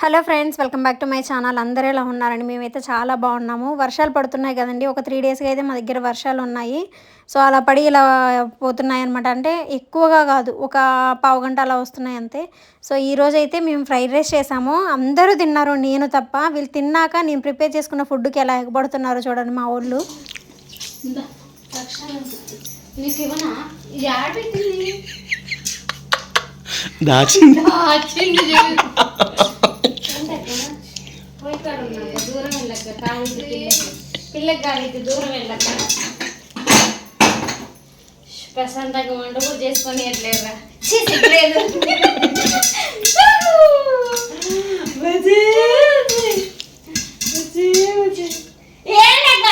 Hello friends welcome back to my channel. అందరూ ఎలా ఉన్నారండి? మేమైతే చాలా బాగున్నాము. వర్షాలు పడుతున్నాయి కదండి. ఒక త్రీ డేస్గా అయితే మా దగ్గర వర్షాలు ఉన్నాయి. సో అలా పడి ఇలా పోతున్నాయి అనమాట అంటే ఎక్కువగా కాదు ఒక పావు గంట అలా వస్తున్నాయి అంతే. సో ఈ రోజు అయితే మేము ఫ్రైడ్ రైస్ చేసాము. అందరూ తిన్నారు నేను తప్ప. వీళ్ళు తిన్నాక నేను ప్రిపేర్ చేసుకున్న ఫుడ్కి ఎలా ఎగబడుతున్నారో చూడండి మా ఊళ్ళు దాచింది. దూరం వెళ్ళక్క కాలికి పిల్లకి పిల్లకి దూరం వెళ్ళక్క ప్రశాంతంగా వంట కూడా చేసుకొని ఎట్లేదురా లేదు ఏంటక్క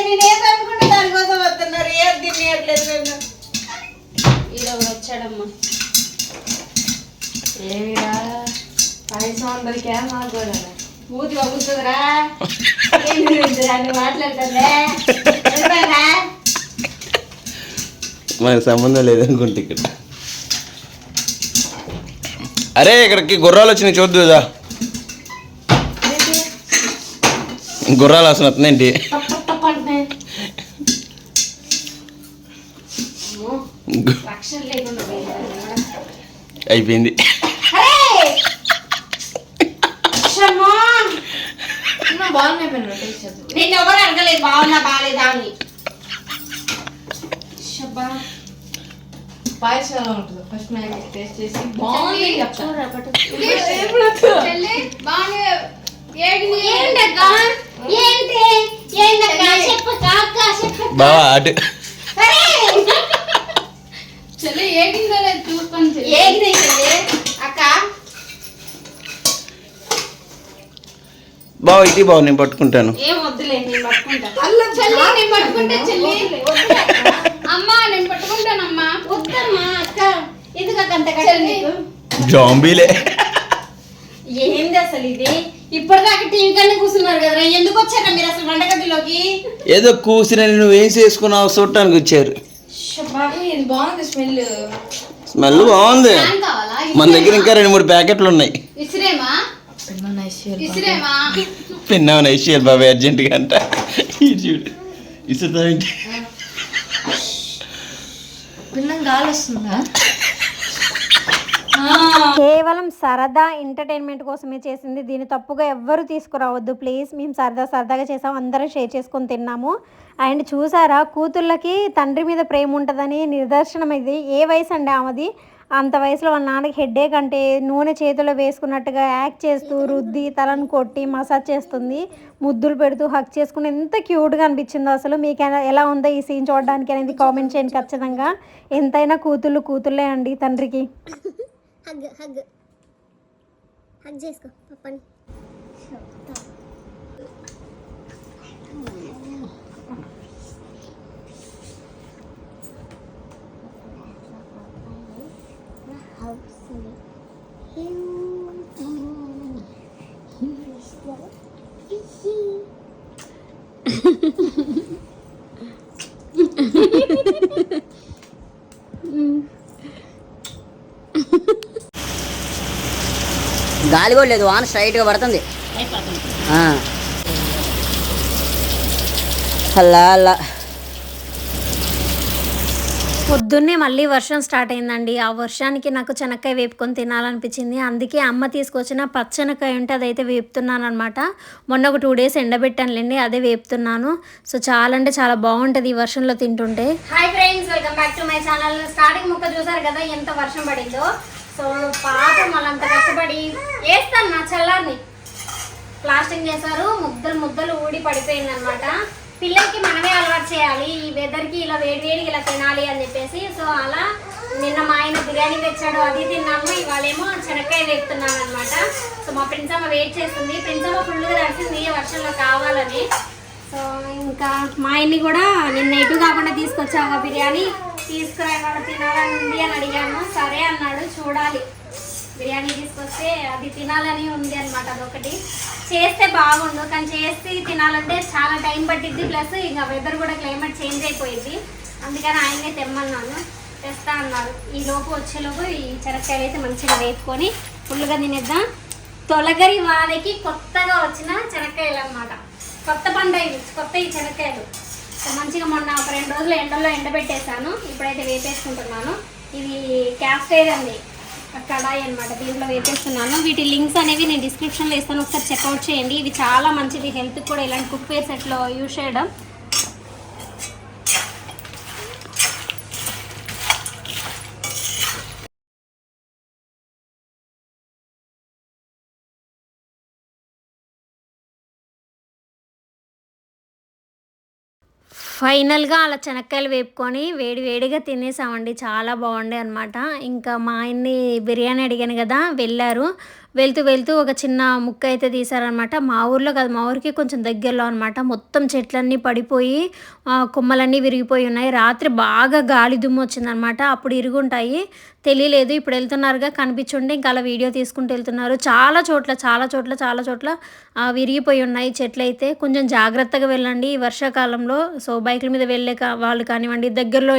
వీడి అయితే అనుకుంటే దానికోసం వస్తున్నారు. ఏం తినేయట్లేదు నేను ఈడ వచ్చాడమ్మా ఏమిరా అందరికీ మాకు వెళ్ళిపోయారా? మనకి సంబంధం లేదనుకుంటే ఇక్కడ. అరే ఇక్కడికి గుర్రాలు వచ్చినాయి చూద్దుదా గుర్రాలు వస్తున్నా ఏంటి టప్ టప్ టప్ అంటున్నాయి. అమ్మో, రక్షణ లేకుండా పోయిందా? అయిపోయింది అరే! అమ్మో! బాగున్నాయి పెన్ను టేస్ట్ చేద్దాం. నిన్ను ఎవరు అడగలేదు బాగున్నా బాగాలేదా అని శబ్బా. పాయసం ఎలా ఉంటుంది ఫస్ట్ మ్యాగీ టేస్ట్ చేసి బాగుంది చెప్తా చూడురా, పట్టు. చెల్లి బాగుంది ఏడిని ఏంటక్క? ఏంటి? ఏంటక్క? చెప్పక్క, అక్క, చెప్పక్క. బావా అటు అరే! చెల్లి ఏడిందో లేదు చూసుకొని చెల్లి ఏంటి చెల్లి? అక్క బావ ఇటీ బావ నేను పట్టుకుంటాను ఏం వద్దులే నేను పట్టుకుంటా చెల్లి నేను పట్టుకుంటే చెల్లి వద్దులే, వద్దులే అక్క. అమ్మా నేను పట్టుకుంటానమ్మా వద్దమ్మా అక్క. ఎందుకక్క అంత కట్టలు నీకు? జాంబీలే. ఏంది అసలు ఇది? ఇప్పటిదాకా టీవీ కన్నా కూర్చున్నారు కదరా. ఎందుకు వచ్చారా మీరు అసలు వంటగదిలోకి ఏదో కూసిన నువ్వేం చేసుకున్నావు చూడటానికి వచ్చారు. ఇది బాగుంది స్మెల్ స్మెల్ బాగుంది. మన దగ్గర ఇంకా రెండు మూడు ప్యాకెట్లు ఉన్నాయి. తిన్నామని ఐషియల్ బాబాయ్ అర్జెంటుగా అంట. చూడు ఇసుతావేంటి గాలి వస్తుందా? కేవలం సరదా ఎంటర్టైన్మెంట్ కోసమే చేసింది. దీన్ని తప్పుగా ఎవ్వరు తీసుకురావద్దు. ప్లీజ్ మేము సరదా సరదాగా చేసాం. అందరం షేర్ చేసుకొని తిన్నాము. అండ్ చూసారా కూతుళ్ళకి తండ్రి మీద ప్రేమ ఉంటుందని నిదర్శనం ఇది ఏ వయసు అండి ఆమెది? అంత వయసులో వాళ్ళ నాన్నకి హెడ్ఏక్ అంటే నూనె చేతిలో వేసుకున్నట్టుగా యాక్ట్ చేస్తూ రుద్ది తలను కొట్టి మసాజ్ చేస్తుంది ముద్దులు పెడుతూ హక్ చేసుకుని ఎంత క్యూట్గా అనిపించిందో అసలు. మీకు ఎలా- ఉందో ఈ సీన్ చూడడానికి అనేది కామెంట్ చేయండి ఖచ్చితంగా. ఎంతైనా కూతుళ్ళు కూతుళ్ళే అండి తండ్రికి. హగ్ హగ్ హగ్ చేసుకో గాలి కూడా లేదు వాన స్ట్రైట్గా పడుతుంది. అల్లా అల్లా. పొద్దున్నే మళ్ళీ వర్షం స్టార్ట్ అయిందండి. ఆ వర్షానికి నాకు చెనక్కాయ వేపుకొని తినాలనిపించింది. అందుకే అమ్మ తీసుకొచ్చిన పచ్చనకాయ ఉంటే అదైతే వేపుతున్నాను అనమాట మొన్న ఒక టూ డేస్ ఎండబెట్టానులేండి అదే వేపుతున్నాను. సో చాలా అంటే చాలా బాగుంటుంది ఈ వర్షంలో తింటుంటే. Hi friends welcome back to my channel starting ముక్క చూసారు కదా ఎంత వర్షం పడిందో. సో పాప మళ్ళంత కష్టపడి వేస్తాను నా చల్లారిని. ప్లాస్టింగ్ చేశారు ముద్దలు ముద్దలు ఊడి పడిపోయింది అనమాట పిల్లలకి మనమే అలవాటు చేయాలి. ఈ వెదర్కి ఇలా వేడి వేడికి ఇలా తినాలి అని చెప్పేసి సో అలా నిన్న మా ఆయన బిర్యానీ తెచ్చాడు అది తిన్నాము. ఇవాళేమో శనక్కాయ వేపుతున్నాను అనమాట సో మా ప్రిన్సమ్మ వెయిట్ చేస్తుంది. ప్రిన్సమ్మ ఫుల్గా తడిసింది వర్షంలో కావాలని. సో ఇంకా మా ఆయన్ని కూడా నిన్న ఎటు కాకుండా తీసుకొచ్చాము బిర్యానీ. తీసుకురా తినాలని అని అడిగాను సరే అన్నాడు చూడాలి. బిర్యానీ తీసుకొస్తే అది తినాలని ఉంది అనమాట అదొకటి. చేస్తే బాగుండు కానీ చేసి తినాలంటే చాలా టైం పట్టిద్ది ప్లస్ ఇంకా వెదర్ కూడా క్లైమేట్ చేంజ్ అయిపోయింది అందుకని ఆయన్నే తెమ్మన్నాను. తెస్తా అన్నారు. ఈ లోపు వచ్చేలోపు ఈ చెరక్కాయలు అయితే మంచిగా వేసుకొని ఫుల్గా తినేద్దాం. తొలగరి వానకి కొత్తగా వచ్చిన చెరక్కాయలు అన్నమాట. కొత్త పండు ఇవి కొత్త ఈ చెనక్కాయలు. మంచిగా మొన్న ఒక రెండు రోజులు ఎండలో ఎండబెట్టేశాను. ఇప్పుడైతే వేపేసుకుంటున్నాను. ఇది క్యాస్టైర్ అండి. కడాయి అనమాట దీంట్లో వేపేస్తున్నాను. వీటి లింక్స్ అనేవి నేను డిస్క్రిప్షన్లో ఇస్తాను. ఒకసారి చెక్అవుట్ చేయండి. ఇవి చాలా మంచిది. హెల్త్కి కూడా ఇలాంటి కుక్ వేర్ సెట్లో యూజ్ చేయడం. ఫైనల్గా అలా చెనక్కాయలు వేపుకొని వేడి వేడిగా తినేసామండి. చాలా బాగుండే అనమాట ఇంకా మా ఆయన్ని బిర్యానీ అడిగాను కదా వెళ్ళారు. వెళ్తూ వెళ్తూ ఒక చిన్న ముక్క అయితే తీశారనమాట మా ఊర్లో కాదు మా ఊరికి కొంచెం దగ్గరలో అనమాట మొత్తం చెట్లన్నీ పడిపోయి కొమ్మలన్నీ విరిగిపోయి ఉన్నాయి. రాత్రి బాగా గాలి దుమ్ము వచ్చిందనమాట అప్పుడు ఇరుగుంటాయి. తెలియలేదు. ఇప్పుడు వెళ్తున్నారుగా కనిపించుంటే ఇంకా అలా వీడియో తీసుకుంటూ వెళ్తున్నారు. చాలా చోట్ల చాలా చోట్ల చాలా చోట్ల విరిగిపోయి ఉన్నాయి చెట్లు అయితే కొంచెం జాగ్రత్తగా వెళ్ళండి. ఈ వర్షాకాలంలో సో బైకుల మీద వెళ్ళే కా- వాళ్ళు కానివ్వండి దగ్గరలో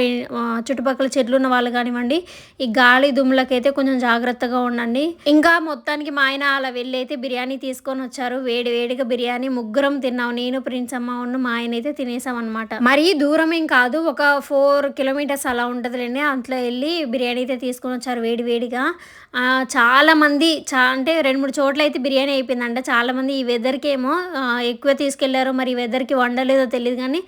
చుట్టుపక్కల చెట్లు ఉన్న వాళ్ళు కానివ్వండి ఈ గాలి దుమ్ములకైతే కొంచెం జాగ్రత్తగా ఉండండి. ఇంకా మొత్తానికి మా ఆయన అలా వెళ్ళి అయితే బిర్యానీ తీసుకొని వచ్చారు. వేడి వేడిగా బిర్యానీ ముగ్గురం తిన్నాం. నేను ప్రిన్స్ అమ్మ ఉన్న మా ఆయన అయితే తినేసాం అనమాట మరీ దూరం ఏం కాదు. ఒక ఫోర్ కిలోమీటర్స్ అలా ఉంటుందిలేండి. అంట్లో వెళ్ళి బిర్యానీ అయితే తీసుకొని వచ్చారు వేడి వేడిగా. చాలామంది చా అంటే రెండు మూడు చోట్ల అయితే బిర్యానీ అయిపోయిందంట. చాలా మంది ఈ వెదర్కి ఏమో ఎక్కువ తీసుకెళ్ళారు మరి ఈ వెదర్కి వండలేదో తెలియదు కానీ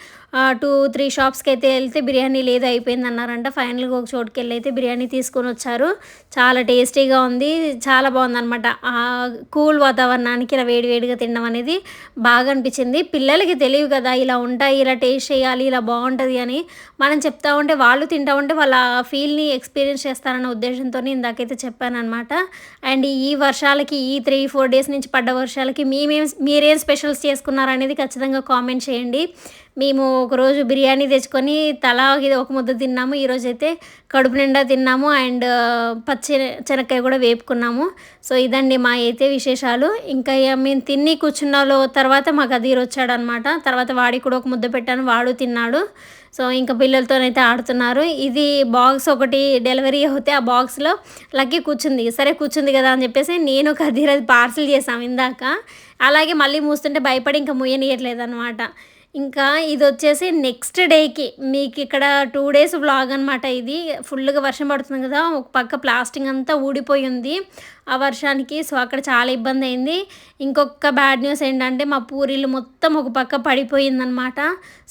టూ త్రీ షాప్స్కి అయితే వెళ్తే బిర్యానీ లేదు అయిపోయింది అన్నారంట ఫైనల్గా ఒక చోటుకి వెళ్ళి అయితే బిర్యానీ తీసుకొని వచ్చారు. చాలా టేస్టీగా ఉంది చాలా బాగుందన్నమాట. అనమాట కూల్ వాతావరణానికి ఇలా వేడివేడిగా తినడం అనేది బాగా అనిపించింది. పిల్లలకి తెలియదు కదా ఇలా ఉంటాయి ఇలా టేస్ట్ చేయాలి ఇలా బాగుంటుంది అని. మనం చెప్తా ఉంటే వాళ్ళు తింటా ఉంటే వాళ్ళ ఫీల్ని ఎక్స్పీరియన్స్ చేస్తారు చేస్తారన్న ఉద్దేశంతో ఇందాకైతే చెప్పానమాట అండ్ ఈ వర్షాలకి ఈ త్రీ ఫోర్ డేస్ నుంచి పడ్డ వర్షాలకి మేమేం మీరేం స్పెషల్స్ చేసుకున్నారనేది ఖచ్చితంగా కామెంట్ చేయండి. మేము ఒకరోజు బిర్యానీ తెచ్చుకొని తలా ఇది ఒక ముద్ద తిన్నాము. ఈరోజు అయితే కడుపు నిండా తిన్నాము. అండ్ పచ్చి శనక్కాయ కూడా వేపుకున్నాము. సో ఇదండి మా అయితే విశేషాలు. ఇంకా ఇక మేము తిని కూర్చున్నాలో తర్వాత మాకు అదీర్ వచ్చాడనమాట తర్వాత వాడికి కూడా ఒక ముద్ద పెట్టాను. వాడు తిన్నాడు. సో ఇంకా పిల్లలతోనైతే ఆడుతున్నారు. ఇది బాక్స్ ఒకటి డెలివరీ అవుతే ఆ బాక్స్లో లక్కీ కూర్చుంది. సరే కూర్చుంది కదా అని చెప్పేసి నేను కదీర్ పార్సిల్ చేసాం ఇందాక. అలాగే మళ్ళీ మూస్తుంటే భయపడి ఇంకా ముయ్యనియట్లేదు అనమాట ఇంకా ఇది వచ్చేసి నెక్స్ట్ డేకి మీకు ఇక్కడ టూ డేస్ వ్లాగ్ అనమాట ఇది. ఫుల్గా వర్షం పడుతుంది కదా. ఒక పక్క ప్లాస్టింగ్ అంతా ఊడిపోయి ఉంది. ఆ వర్షానికి సో అక్కడ చాలా ఇబ్బంది అయింది. ఇంకొక బ్యాడ్ న్యూస్ ఏంటంటే మా పూరీలు మొత్తం ఒక పక్క పడిపోయిందనమాట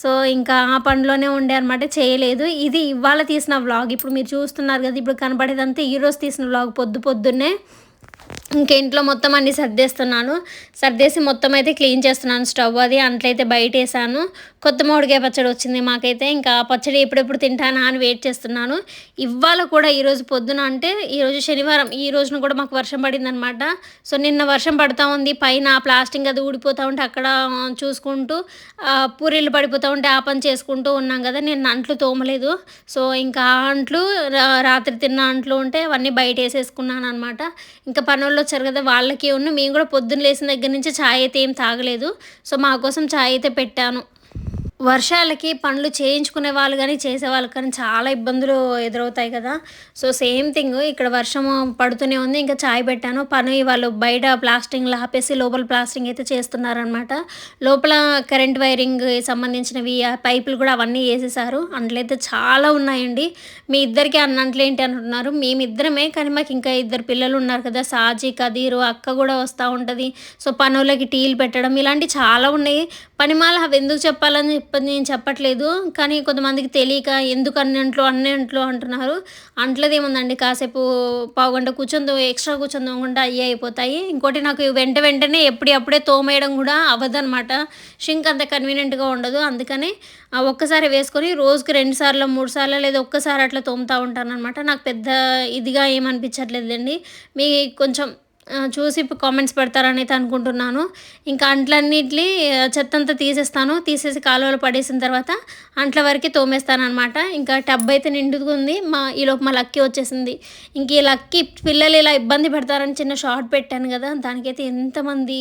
సో ఇంకా ఆ పనిలోనే ఉండే అనమాట చేయలేదు. ఇది ఇవాళ తీసిన వ్లాగ్ ఇప్పుడు మీరు చూస్తున్నారు కదా ఇప్పుడు కనబడేదంతా ఈరోజు తీసిన వ్లాగ్ పొద్దు పొద్దున్నే ఇంకా ఇంట్లో మొత్తం అన్ని సర్దేస్తున్నాను. సర్దేసి మొత్తం అయితే క్లీన్ చేస్తున్నాను స్టవ్ అది అంట్లయితే బయట వేసాను కొత్త మామిడికాయ పచ్చడి వచ్చింది మాకైతే. ఇంకా ఆ పచ్చడి ఎప్పుడెప్పుడు తింటానా అని వెయిట్ చేస్తున్నాను. ఇవాళ కూడా ఈరోజు పొద్దున అంటే ఈరోజు శనివారం ఈ రోజున కూడా మాకు వర్షం పడిందనమాట సో నిన్న వర్షం పడుతూ ఉంది. పైన ప్లాస్టింగ్ అది ఊడిపోతూ ఉంటే అక్కడ చూసుకుంటూ పూరీలు పడిపోతూ ఉంటే ఆ పని చేసుకుంటూ ఉన్నాం కదా. నేను అంట్లు తోమలేదు. సో ఇంకా ఆ అంట్లు రాత్రి తిన్న అంట్లు ఉంటే అవన్నీ బయట వేసేసుకున్నాను అనమాట ఇంకా పనుల్లో వచ్చారు కదా వాళ్ళకి ఉన్న. మేము కూడా పొద్దున్న లేచిన దగ్గర నుంచి ఛాయ్ అయితే ఏం తాగలేదు. సో మా కోసం ఛాయ్ అయితే పెట్టాను. వర్షాలకి పనులు చేయించుకునే వాళ్ళు కానీ చేసే వాళ్ళు కానీ చాలా ఇబ్బందులు ఎదురవుతాయి కదా. సో సేమ్ థింగ్ ఇక్కడ వర్షం పడుతూనే ఉంది. ఇంకా చాయ్ పెట్టాను. పని వాళ్ళు బయట ప్లాస్టింగ్ ఆపేసి లోపల ప్లాస్టింగ్ అయితే చేస్తున్నారనమాట లోపల కరెంట్ వైరింగ్ సంబంధించినవి పైపులు కూడా అవన్నీ వేసేసారు. అంట్లయితే చాలా ఉన్నాయండి. మీ ఇద్దరికి అన్నంట్లు ఏంటి అంటున్నారు. మేమిద్దరమే కానీ మాకు ఇంకా ఇద్దరు పిల్లలు ఉన్నారు కదా. సాజీ కదీరు అక్క కూడా వస్తూ ఉంటుంది. సో పనులకి టీలు పెట్టడం ఇలాంటి చాలా ఉన్నాయి. పనిమాల అవి ఎందుకు చెప్పాలని చెప్పి నేను చెప్పట్లేదు కానీ కొంతమందికి తెలియక ఎందుకు అన్నింట్లో అన్నింట్లో అంటున్నారు. అంట్లది ఏముందండి కాసేపు పావుగంట కూర్చొని ఎక్స్ట్రా కూర్చొని తోమకుండా అయ్యే అయిపోతాయి. ఇంకోటి నాకు వెంట వెంటనే ఎప్పుడప్పుడే తోమేయడం కూడా అవ్వదనమాట షింక్ అంత కన్వీనియంట్గా ఉండదు అందుకని ఆ ఒక్కసారి వేసుకొని రోజుకి రెండు సార్లు మూడు సార్లు లేదా ఒక్కసారి అట్లా తోముతూ ఉంటాను అనమాట నాకు పెద్ద ఇదిగా ఏమనిపించట్లేదండి మీ కొంచెం చూసి కామెంట్స్ పెడతారని అయితే అనుకుంటున్నాను. ఇంకా అంట్లన్నిటి చెత్తంతా తీసేస్తాను. తీసేసి కాలువలో పడేసిన తర్వాత అంట్ల వరకు తోమేస్తాను అనమాట ఇంకా టబ్ అయితే నిండుకుంది. మా ఈలోపు మా లక్కీ వచ్చేసింది. ఇంక ఈ లక్కీ పిల్లలు ఇలా ఇబ్బంది పెడతారని చిన్న షార్ట్ పెట్టాను కదా దానికైతే ఎంతమంది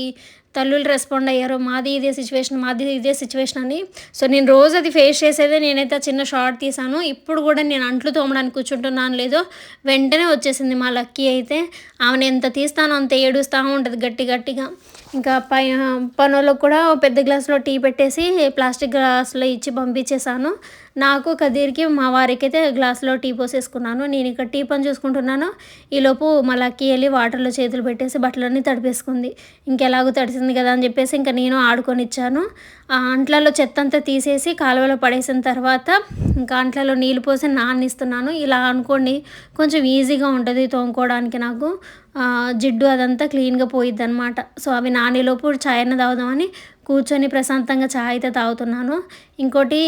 తల్లులు రెస్పాండ్ అయ్యారు మాది ఇదే సిచ్యువేషన్ మాది ఇదే సిచ్యువేషన్ అని. సో నేను రోజు అది ఫేస్ చేసేదే నేనైతే చిన్న షార్ట్ తీసాను ఇప్పుడు కూడా నేను అంట్లు తోమడానికి కూర్చుంటున్నాను లేదో వెంటనే వచ్చేసింది మా లక్కీ అయితే. ఆమెను ఎంత తీస్తానో అంత ఏడుస్తూ ఉంటుంది గట్టి గట్టిగా. ఇంకా పై పనులకు కూడా పెద్ద గ్లాస్లో టీ పెట్టేసి ప్లాస్టిక్ గ్లాస్లో ఇచ్చి పంపించేశాను. నాకు కదీర్కి మా వారికి అయితే గ్లాస్లో టీ పోసేసుకున్నాను. నేను ఇక్కడ టీ పని చూసుకుంటున్నాను. ఈలోపు మా లక్కీ వెళ్ళి వాటర్లో చేతులు పెట్టేసి బట్టలన్నీ తడిపేసుకుంది. ఇంకెలాగో తడిసింది కదా అని చెప్పేసి ఇంకా నేను ఆడుకొని ఇచ్చాను ఆ అంట్లలో చెత్త అంతా తీసేసి కాలువలో పడేసిన తర్వాత ఇంకా అంట్లలో నీళ్ళు పోసి నాన్నిస్తున్నాను ఇలా అనుకోండి కొంచెం ఈజీగా ఉంటుంది తోముకోవడానికి నాకు. జిడ్డు అదంతా క్లీన్గా పోయిద్ది అనమాట సో అవి నానేలోపు ఛాయన తాగుదామని కూర్చొని ప్రశాంతంగా చాయ్ అయితే తాగుతున్నాను. ఇంకోటి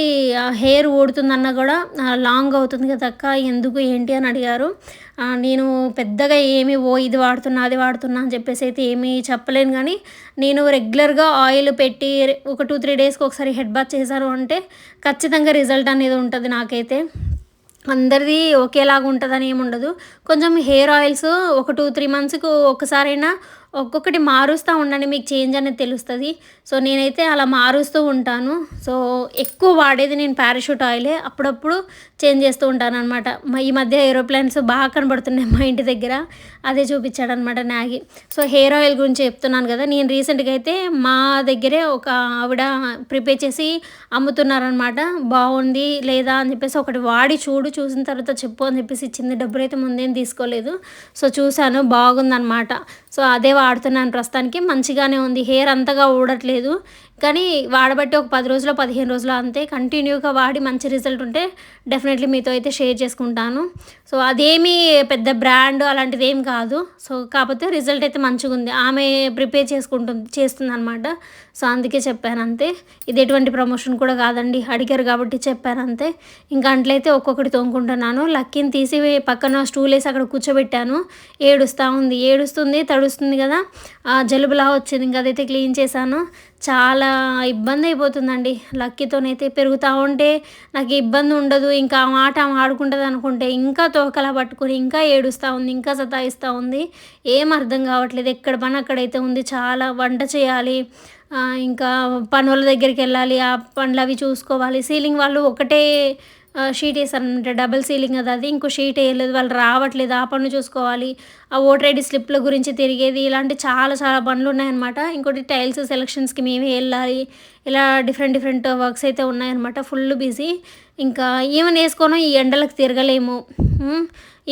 హెయిర్ ఊడుతుందన్నా కూడా లాంగ్ అవుతుంది కదా అక్క ఎందుకు ఏంటి అని అడిగారు. నేను పెద్దగా ఏమి ఓ ఇది వాడుతున్నా అది వాడుతున్నా అని చెప్పేసి అయితే ఏమీ చెప్పలేను కానీ నేను రెగ్యులర్గా ఆయిల్ పెట్టి ఒక టూ త్రీ డేస్కి ఒకసారి హెడ్ బాత్ చేశాను అంటే ఖచ్చితంగా రిజల్ట్ అనేది ఉంటుంది నాకైతే. అందరిది ఒకేలాగా ఉంటుందని ఏమి ఉండదు. కొంచెం హెయిర్ ఆయిల్స్ ఒక టూ త్రీ మంత్స్కి ఒకసారైనా ఒక్కొక్కటి మారుస్తూ ఉండండి మీకు చేంజ్ అనేది తెలుస్తుంది. సో నేనైతే అలా మారుస్తూ ఉంటాను. సో ఎక్కువ వాడేది నేను పారాషూట్ ఆయిలే అప్పుడప్పుడు చేంజ్ చేస్తూ ఉంటాను అనమాట ఈ మధ్య ఏరోప్లేన్స్ బాగా కనబడుతున్నాయి మా ఇంటి దగ్గర. అదే చూపించాడు అనమాట నాగి. సో హెయిర్ ఆయిల్ గురించి చెప్తున్నాను కదా. నేను రీసెంట్గా అయితే మా దగ్గరే ఒక ఆవిడ ప్రిపేర్ చేసి అమ్ముతున్నారనమాట బాగుంది లేదా అని చెప్పేసి ఒకటి వాడి చూడు చూసిన తర్వాత చెప్పు అని చెప్పేసి ఇచ్చింది. డబ్బులు అయితే ముందేం తీసుకోలేదు. సో చూశాను. బాగుందనమాట సో అదే వాడుతున్నాను ప్రస్తుతానికి. మంచిగానే ఉంది. హెయిర్ అంతగా ఊడట్లేదు. కానీ వాడబట్టి ఒక పది రోజులు పదిహేను రోజులు అంతే. కంటిన్యూగా వాడి మంచి రిజల్ట్ ఉంటే డెఫినెట్లీ మీతో అయితే షేర్ చేసుకుంటాను. సో అదేమి పెద్ద బ్రాండ్ అలాంటిది ఏం కాదు. సో కాకపోతే రిజల్ట్ అయితే మంచిగా ఉంది ఆమె ప్రిపేర్ చేసుకుంటుంది చేస్తుంది అనమాట సో అందుకే చెప్పాను అంతే ఇది ఎటువంటి ప్రమోషన్ కూడా కాదండి. అడిగారు కాబట్టి చెప్పాను అంతే ఇంకా అంట్లయితే ఒక్కొక్కటి తోముకుంటున్నాను. లక్కీని తీసి పక్కన స్టూల్ వేసి అక్కడ కూర్చోబెట్టాను. ఏడుస్తూ ఉంది. ఏడుస్తుంది తడుస్తుంది కదా. ఆ జలుబులా వచ్చింది. ఇంకా అదైతే క్లీన్ చేశాను. చాలా ఇబ్బంది అయిపోతుందండి. లక్కీతోనైతే పెరుగుతూ ఉంటే నాకు ఇబ్బంది ఉండదు. ఇంకా ఆ మాట ఆడుకుంటుంది అనుకుంటే ఇంకా తోకలా పట్టుకుని ఇంకా ఏడుస్తూ ఉంది. ఇంకా సతాయిస్తూ ఉంది. ఏం అర్థం కావట్లేదు. ఎక్కడ పని అక్కడైతే ఉంది. చాలా వంట చేయాలి. ఇంకా పనుల దగ్గరికి వెళ్ళాలి ఆ పనులు అవి చూసుకోవాలి. సీలింగ్ వాళ్ళు ఒకటే షీట్ షీట్ వేసారనమాట డబుల్ సీలింగ్ అది అది. ఇంకో షీట్ వేయలేదు వాళ్ళు రావట్లేదు. ఆ పనులు చూసుకోవాలి. ఆ ఓటర్ ఐడి స్లిప్ల గురించి తిరిగేది ఇలాంటి చాలా చాలా పనులు ఉన్నాయన్నమాట. ఇంకోటి టైల్స్ సెలక్షన్స్కి మేమే వెళ్ళాలి ఇలా డిఫరెంట్ డిఫరెంట్ వర్క్స్ అయితే ఉన్నాయన్నమాట. ఫుల్ బిజీ ఇంకా ఏమైనా వేసుకోనో ఈ ఎండలకు తిరగలేము.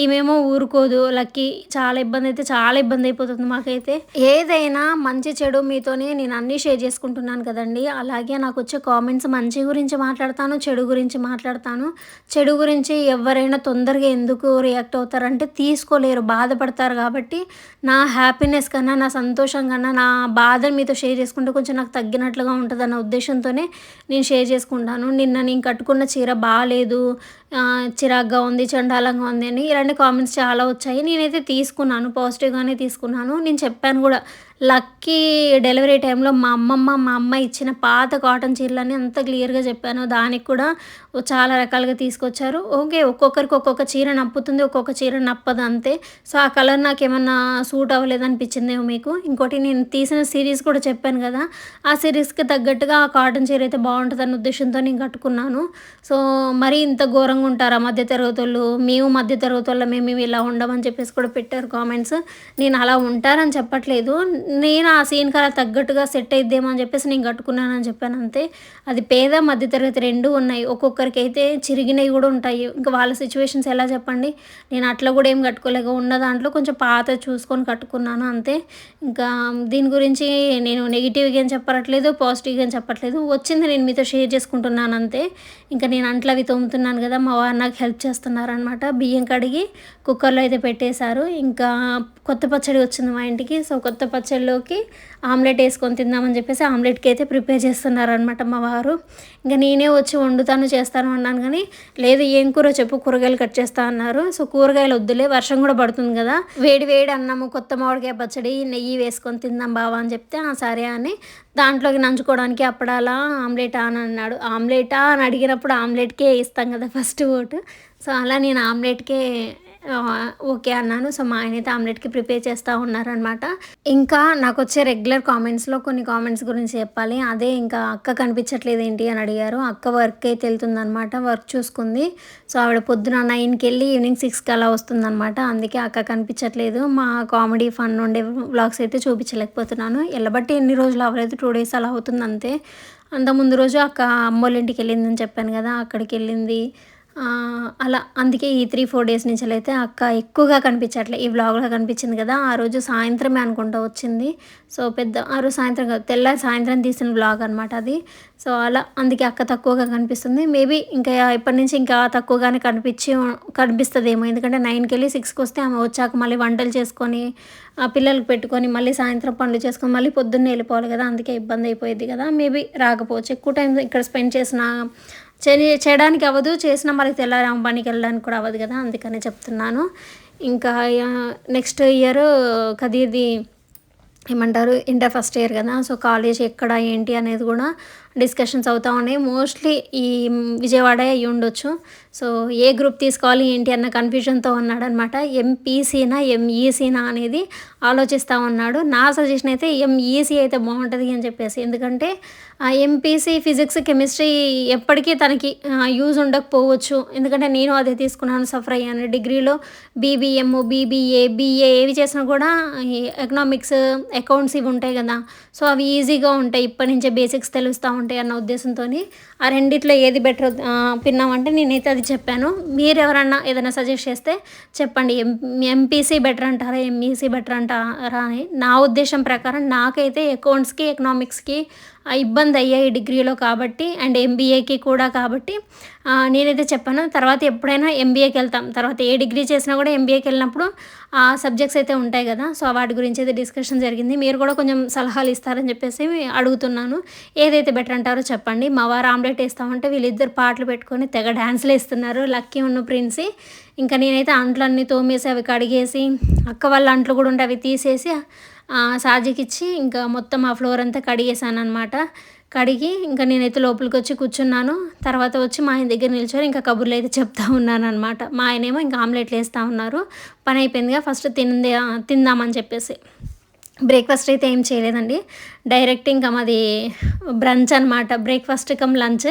ఈమెమో ఊరుకోదు లక్కీ. చాలా ఇబ్బంది అయితే చాలా ఇబ్బంది అయిపోతుంది మాకైతే. ఏదైనా మంచి చెడు మీతోనే నేను అన్నీ షేర్ చేసుకుంటున్నాను కదండి. అలాగే నాకు వచ్చే కామెంట్స్ మంచి గురించి మాట్లాడతాను చెడు గురించి మాట్లాడతాను. చెడు గురించి ఎవరైనా తొందరగా ఎందుకు రియాక్ట్ అవుతారంటే తీసుకోలేరు బాధపడతారు. కాబట్టి నా హ్యాపీనెస్ కన్నా నా సంతోషం కన్నా నా బాధను మీతో షేర్ చేసుకుంటే కొంచెం నాకు తగ్గినట్లుగా ఉంటుంది అన్న ఉద్దేశంతోనే నేను షేర్ చేసుకుంటాను. నిన్న నేను కట్టుకున్న చీర బాగాలేదు చిరాగ్గా ఉంది చండాలంగా ఉంది అని ఇలాంటి కామెంట్స్ చాలా వచ్చాయి. నేనైతే తీసుకున్నాను పాజిటివ్గానే తీసుకున్నాను. నేను చెప్పాను కూడా లక్కీ డెలివరీ టైంలో మా అమ్మమ్మ మా అమ్మ ఇచ్చిన పాత కాటన్ చీరలని అంత క్లియర్గా చెప్పాను. దానికి కూడా చాలా రకాలుగా తీసుకొచ్చారు. ఓకే ఒక్కొక్కరికి ఒక్కొక్క చీర నప్పుతుంది ఒక్కొక్క చీర నప్పదు అంతే. సో ఆ కలర్ నాకు ఏమన్నా సూట్ అవ్వలేదు అనిపించిందేమో మీకు? ఇంకోటి నేను తీసిన సిరీస్ కూడా చెప్పాను కదా ఆ సిరీస్కి తగ్గట్టుగా ఆ కాటన్ చీర అయితే బాగుంటుంది అన్న ఉద్దేశంతో నేను కట్టుకున్నాను. సో మరి ఇంత ఘోరంగా ఉంటారా మధ్య తరగతి వాళ్ళు మేము మధ్య తరగతి వాళ్ళ మేము ఇలా ఉండమని చెప్పేసి కూడా పెట్టారు కామెంట్స్. నేను అలా ఉంటారని చెప్పట్లేదు. నేను ఆ సీన్ కల తగ్గట్టుగా సెట్ అయిద్దేమో అని చెప్పేసి నేను కట్టుకున్నానని చెప్పాను అంతే. అది పేద మధ్యతరగతి రెండు ఉన్నాయి. ఒక్కొక్కరికి అయితే చిరిగినవి కూడా ఉంటాయి. ఇంకా వాళ్ళ సిచ్యువేషన్స్ ఎలా చెప్పండి? నేను అట్లా కూడా ఏం కట్టుకోలేక ఉన్న దాంట్లో కొంచెం పాత చూసుకొని కట్టుకున్నాను అంతే. ఇంకా దీని గురించి నేను నెగిటివ్గా ఏం చెప్పట్లేదు పాజిటివ్గా ఏం చెప్పట్లేదు. వచ్చింది నేను మీతో షేర్ చేసుకుంటున్నాను అంతే. ఇంకా నేను అంట్లో అవి తోముతున్నాను కదా మా వారు నాకు హెల్ప్ చేస్తున్నారనమాట బియ్యం కడిగి కుక్కర్లో అయితే పెట్టేశారు. ఇంకా కొత్త పచ్చడి వచ్చింది మా ఇంటికి. సో కొత్త పచ్చడి పచ్చడిలోకి ఆమ్లెట్ వేసుకొని తిందామని చెప్పేసి ఆమ్లెట్కి అయితే ప్రిపేర్ చేస్తున్నారనమాట మా వారు. ఇంకా నేనే వచ్చి వండుతాను చేస్తాను అన్నాను కానీ లేదు ఏం కూర చెప్పు కూరగాయలు కట్ చేస్తా అన్నారు. సో కూరగాయలు వద్దులే వర్షం కూడా పడుతుంది కదా. వేడి వేడి అన్నము కొత్త మామిడికాయ పచ్చడి నెయ్యి వేసుకొని తిందాం బావా అని చెప్తే "ఆ, సరే అని దాంట్లోకి నంచుకోవడానికి అప్పడాలా ఆమ్లెటా అని అన్నాడు. ఆమ్లెటా అని అడిగినప్పుడు ఆమ్లెట్కే ఇస్తాం కదా ఫస్ట్ ఓటు. సో అలా నేను ఆమ్లెట్కే ఓకే అన్నాను. సో మా ఆయన అయితే ఆమ్లెట్కి ప్రిపేర్ చేస్తూ ఉన్నారనమాట ఇంకా నాకు వచ్చే రెగ్యులర్ కామెంట్స్లో కొన్ని కామెంట్స్ గురించి చెప్పాలి. అదే ఇంకా అక్క కనిపించట్లేదు ఏంటి అని అడిగారు. అక్క వర్క్ అయితే వెళ్తుందనమాట వర్క్ చూసుకుంది. సో ఆవిడ పొద్దున నైన్కి వెళ్ళి ఈవినింగ్ సిక్స్కి అలా వస్తుందనమాట అందుకే అక్క కనిపించట్లేదు. మా కామెడీ ఫన్ ఉండే వ్లాగ్స్ అయితే చూపించలేకపోతున్నాను. ఎల్లబట్టి ఎన్ని రోజులు అవ్వలేదు. టూ డేస్ అలా అవుతుంది అంతే అంత ముందు రోజు అక్క అమ్మోళ్ళ ఇంటికి వెళ్ళిందని చెప్పాను కదా అక్కడికి వెళ్ళింది. అలా అందుకే ఈ త్రీ ఫోర్ డేస్ నుంచి అయితే అక్క ఎక్కువగా కనిపించట్లే. ఈ వ్లాగ్లో కనిపించింది కదా ఆ రోజు సాయంత్రమే అనుకుంటా వచ్చింది. సో పెద్ద ఆ రోజు సాయంత్రం కాదు తెల్లారి సాయంత్రం తీసిన వ్లాగ్ అనమాట అది. సో అలా అందుకే అక్క తక్కువగా కనిపిస్తుంది. మేబీ ఇంకా ఇప్పటి నుంచి ఇంకా తక్కువగానే కనిపించి కనిపిస్తుందేమో. ఎందుకంటే నైన్కి వెళ్ళి సిక్స్కి వస్తే ఆమె వచ్చాక మళ్ళీ వంటలు చేసుకొని ఆ పిల్లలకు పెట్టుకొని మళ్ళీ సాయంత్రం పనులు చేసుకొని మళ్ళీ పొద్దున్నే వెళ్ళిపోవాలి కదా అందుకే ఇబ్బంది అయిపోయింది కదా. మేబీ రాకపోవచ్చు. ఎక్కువ టైం ఇక్కడ స్పెండ్ చేసిన చే- చేయడానికి అవ్వదు చేసిన మరి తెల్లారి పనికి వెళ్ళడానికి కూడా అవ్వదు కదా అందుకనే చెప్తున్నాను. ఇంకా నెక్స్ట్ ఇయర్ కదీది ఏమంటారు ఇంటర్ ఫస్ట్ ఇయర్ కదా సో కాలేజ్ ఎక్కడ ఏంటి అనేది కూడా డిస్కషన్స్ అవుతూ ఉన్నాయి. మోస్ట్లీ ఈ విజయవాడ అయ్యి ఉండొచ్చు. సో ఏ గ్రూప్ తీసుకోవాలి ఏంటి అన్న కన్ఫ్యూజన్తో ఉన్నాడనమాట. ఎంపీసీనా ఎంఈసీనా అనేది ఆలోచిస్తూ ఉన్నాడు. నా సజెషన్ అయితే ఎంఈసీ అయితే బాగుంటుంది అని చెప్పేసి. ఎందుకంటే ఎంపీసీ ఫిజిక్స్ కెమిస్ట్రీ ఎప్పటికీ తనకి యూజ్ ఉండకపోవచ్చు. ఎందుకంటే నేను అదే తీసుకున్నాను సఫర్ అయ్యాను. డిగ్రీలో బీబీఎం బీబీఏ బీఏ ఏవి చేసినా కూడా ఎకనామిక్స్ అకౌంట్స్ ఇవి ఉంటాయి కదా. సో అవి ఈజీగా ఉంటాయి. ఇప్పటి నుంచే బేసిక్స్ తెలుస్తూ ఉంటాయి అన్న ఉద్దేశంతో ఆ రెండిట్లో ఏది బెటర్ పిన్నామంటే నేనైతే అది చెప్పాను. మీరు ఎవరన్నా ఏదైనా సజెస్ట్ చేస్తే చెప్పండి. ఎం ఎంపీసీ బెటర్ అంటారా ఎంఈసీ బెటర్ అంటారా అని నా ఉద్దేశం ప్రకారం నాకైతే అకౌంట్స్కి ఎకనామిక్స్కి ఇబ్బంది అయ్యాయి డిగ్రీలో కాబట్టి అండ్ ఎంబీఏకి కూడా కాబట్టి నేనైతే చెప్పాను. తర్వాత ఎప్పుడైనా ఎంబీఏకి వెళ్తాం. తర్వాత ఏ డిగ్రీ చేసినా కూడా ఎంబీఏకి వెళ్ళినప్పుడు ఆ సబ్జెక్ట్స్ అయితే ఉంటాయి కదా. సో వాటి గురించి అయితే డిస్కషన్ జరిగింది. మీరు కూడా కొంచెం సలహాలు ఇస్తారని చెప్పేసి అడుగుతున్నాను. ఏదైతే బెటర్ అంటారో చెప్పండి. మా వారు ఆమ్లెట్ వేస్తామంటే వీళ్ళిద్దరు పాటలు పెట్టుకొని తెగ డ్యాన్స్లు వేస్తున్నారు. లక్కీ ఉన్న ప్రిన్సీ. ఇంకా నేనైతే అంట్లన్నీ తోమేసి అవి కడిగేసి అక్క వాళ్ళ అంట్లు కూడా ఉంటే అవి తీసేసి సాజికిచ్చి ఇంకా మొత్తం ఆ ఫ్లోర్ అంతా కడిగేశాను అనమాట కడిగి ఇంకా నేనైతే లోపలికి వచ్చి కూర్చున్నాను. తర్వాత వచ్చి మా ఆయన దగ్గర నిల్చొని ఇంకా కబుర్లు అయితే చెప్తా ఉన్నాను అనమాట మా ఆయనేమో ఇంకా ఆమ్లెట్లు వేస్తూ ఉన్నారు. పని అయిపోయిందిగా ఫస్ట్ తిందే తిందామని చెప్పేసి. బ్రేక్ఫాస్ట్ అయితే ఏం చేయలేదండి. డైరెక్ట్ ఇంకా మాది బ్రంచ్ అనమాట బ్రేక్ఫాస్ట్ కమ్ లంచ్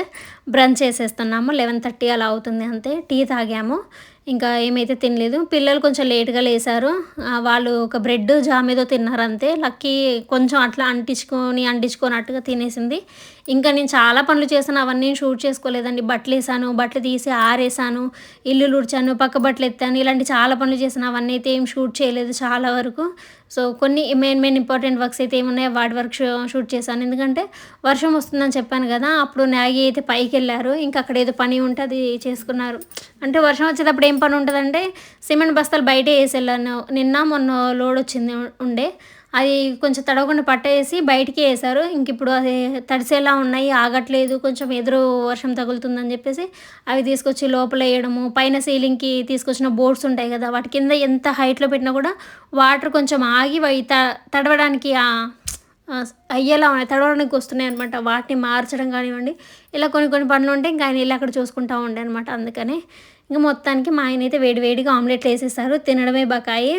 బ్రంచ్ చేసేస్తున్నాము లెవెన్ థర్టీ అలా అవుతుంది అంతే. టీ తాగాము. ఇంకా ఏమైతే తినలేదు. పిల్లలు కొంచెం లేట్గా లేసారు. వాళ్ళు ఒక బ్రెడ్ జామ్ ఏదో తిన్నారు అంతే. లక్కీ కొంచెం అట్లా అంటించుకొని అంటించుకున్నట్టుగా తినేసింది. ఇంకా నేను చాలా పనులు చేశాను. అవన్నీ షూట్ చేసుకోలేదండి. బట్టలు వేసాను బట్టలు తీసి ఆరేసాను ఇల్లు ఉడ్చాను పక్క బట్టలు ఎత్తాను. ఇలాంటి చాలా పనులు చేశాను. అవన్నీ అయితే ఏం షూట్ చేయలేదు చాలా వరకు. సో కొన్ని మెయిన్ మెయిన్ ఇంపార్టెంట్ వర్క్స్ అయితే ఏమున్నాయో వాటి వర్క్ షూట్ చేశాను. ఎందుకంటే వర్షం వస్తుందని చెప్పాను కదా అప్పుడు నాగి అయితే పైకి వెళ్ళారు. ఇంకా అక్కడ ఏదో పని ఉంటే అది చేసుకున్నారు. అంటే వర్షం వచ్చేటప్పుడు ఏం పని ఉంటుందంటే సిమెంట్ బస్తాలు బయటే వేసి వెళ్ళాను. నిన్న మొన్న లోడ్ వచ్చింది ఉండే. అది కొంచెం తడవకుండా పట్టేసి బయటికి వేశారు. ఇంక ఇప్పుడు అది తడిసేలా ఉన్నాయి ఆగట్లేదు కొంచెం ఎదురు వర్షం తగులుతుందని చెప్పేసి అవి తీసుకొచ్చి లోపల వేయడము పైన సీలింగ్కి తీసుకొచ్చిన బోర్డ్స్ ఉంటాయి కదా వాటి కింద ఎంత హైట్లో పెట్టినా కూడా వాటర్ కొంచెం ఆగి అవి త తడవడానికి అయ్యేలా ఉన్నాయి తడవడానికి వస్తున్నాయి అనమాట వాటిని మార్చడం కానివ్వండి ఇలా కొన్ని కొన్ని పనులు ఉంటే ఇంకా ఆయన వెళ్ళి అక్కడ చూసుకుంటా ఉండే అనమాట అందుకనే ఇంకా మొత్తానికి మా ఆయన అయితే వేడి వేడిగా ఆమ్లెట్లు వేసేసారు. తినడమే బకాయి.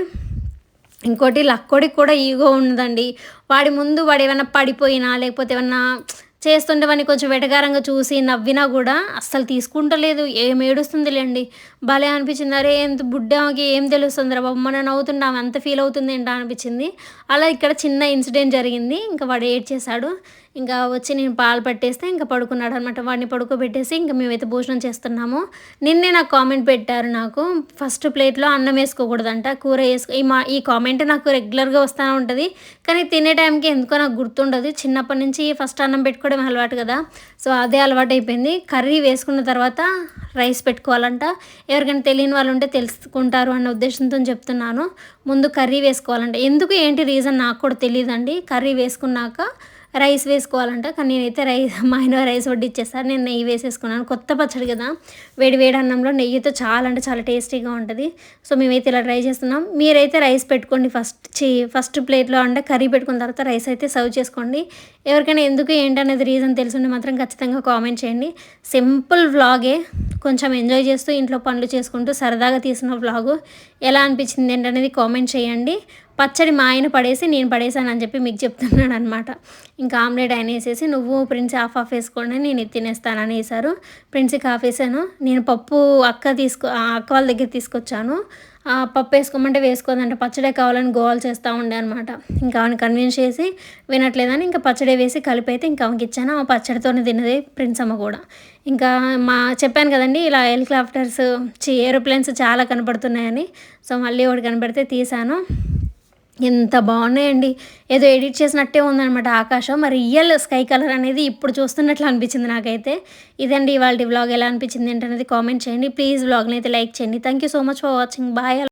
ఇంకోటి లక్కోడికి కూడా ఈగో ఉండదండి. వాడి ముందు వాడు ఏమైనా పడిపోయినా లేకపోతే ఏమన్నా చేస్తుంటే వాడిని కొంచెం వెటకారంగా చూసి నవ్వినా కూడా అస్సలు తీసుకుంటలేదు. ఏం ఏడుస్తుందిలేండి. భలే అనిపించింది. అరే ఎంత బుడ్డకి ఏం తెలుస్తుంది రా బాబు? మనం నవ్వుతుంటాం ఎంత ఫీల్ అవుతుంది ఏంటా అనిపించింది. అలా ఇక్కడ చిన్న ఇన్సిడెంట్ జరిగింది. ఇంకా వాడు ఏడ్చేశాడు ఇంకా వచ్చి నేను పాలు పట్టేస్తే ఇంకా పడుకున్నాడు అనమాట వాడిని పడుకోబెట్టేసి ఇంకా మేమైతే భోజనం చేస్తున్నాము. నిన్నే నాకు కామెంట్ పెట్టారు నాకు. ఫస్ట్ ప్లేట్లో అన్నం వేసుకోకూడదంట కూర వేసుకో ఈ మా ఈ కామెంట్ నాకు రెగ్యులర్గా వస్తూనే ఉంటుంది. కానీ తినే టైంకి ఎందుకో నాకు గుర్తుండదు. చిన్నప్పటి నుంచి ఫస్ట్ అన్నం పెట్టుకోవడం అలవాటు కదా. సో అదే అలవాటు అయిపోయింది కర్రీ వేసుకున్న తర్వాత రైస్ పెట్టుకోవాలంట. ఎవరికైనా తెలియని వాళ్ళు ఉంటే తెలుసుకుంటారు అన్న ఉద్దేశంతో చెప్తున్నాను. ముందు కర్రీ వేసుకోవాలంటే ఎందుకు ఏంటి రీజన్ నాకు కూడా తెలియదండి. కర్రీ వేసుకున్నాక రైస్ వేసుకోవాలంట కానీ నేనైతే రైస్ మా ఆయన రైస్ వడ్డిచ్చేస్తాను నేను నెయ్యి వేసేసుకున్నాను. కొత్త పచ్చడి కదా వేడి వేడి అన్నంలో నెయ్యితో చాలా అంటే చాలా టేస్టీగా ఉంటుంది. సో మేమైతే ఇలా ట్రై చేస్తున్నాం. మీరైతే రైస్ పెట్టుకోండి ఫస్ట్ చి ఫస్ట్ ప్లేట్లో అంటే కర్రీ పెట్టుకున్న తర్వాత రైస్ అయితే సర్వ్ చేసుకోండి. ఎవరికైనా ఎందుకు ఏంటనేది రీజన్ తెలుసుంటే మాత్రం ఖచ్చితంగా కామెంట్ చేయండి. సింపుల్ వ్లాగే కొంచెం ఎంజాయ్ చేస్తూ ఇంట్లో పనులు చేసుకుంటూ సరదాగా తీసిన వ్లాగు. ఎలా అనిపించింది ఏంటనేది కామెంట్ చేయండి. పచ్చడి మా ఆయన పడేసి నేను పడేసాను అని చెప్పి మీకు చెప్తున్నాడు అనమాట ఇంకా ఆమ్లెట్ ఆయన వేసేసి నువ్వు ప్రిన్స్ హాఫ్ హాఫ్ వేసుకోండి నేను ఇది తినేస్తానని వేశారు. ప్రిన్స్కి హాఫ్ వేసాను. నేను పప్పు అక్క తీసుకో ఆ అక్క వాళ్ళ దగ్గర తీసుకొచ్చాను. ఆ పప్పు వేసుకోమంటే వేసుకోదంటే పచ్చడే కావాలని గోవాలు చేస్తూ ఉండే అనమాట. ఇంకా ఆమెను కన్విన్స్ చేసి వినట్లేదని ఇంకా పచ్చడి వేసి కలిపైతే ఇంకా ఆమెకి ఇచ్చాను. ఆ పచ్చడితోనే తిన్నది ప్రిన్స్ అమ్మ కూడా. ఇంకా మా చెప్పాను కదండి ఇలా హెలికాప్టర్స్ చి ఏరోప్లేన్స్ చాలా కనపడుతున్నాయని. సో మళ్ళీ ఒకటి కనపడితే తీసాను. ఎంత బాగున్నాయండి. ఏదో ఎడిట్ చేసినట్టే ఉందన్నమాట ఆకాశం. మరి రియల్ స్కై కలర్ అనేది ఇప్పుడు చూస్తున్నట్లు అనిపించింది నాకైతే. ఇదండి ఇవాళ వ్లాగ్ ఎలా అనిపించింది ఏంటనేది కామెంట్ చేయండి. ప్లీజ్ వ్లాగ్ని అయితే లైక్ చేయండి. Thank you so much for watching bye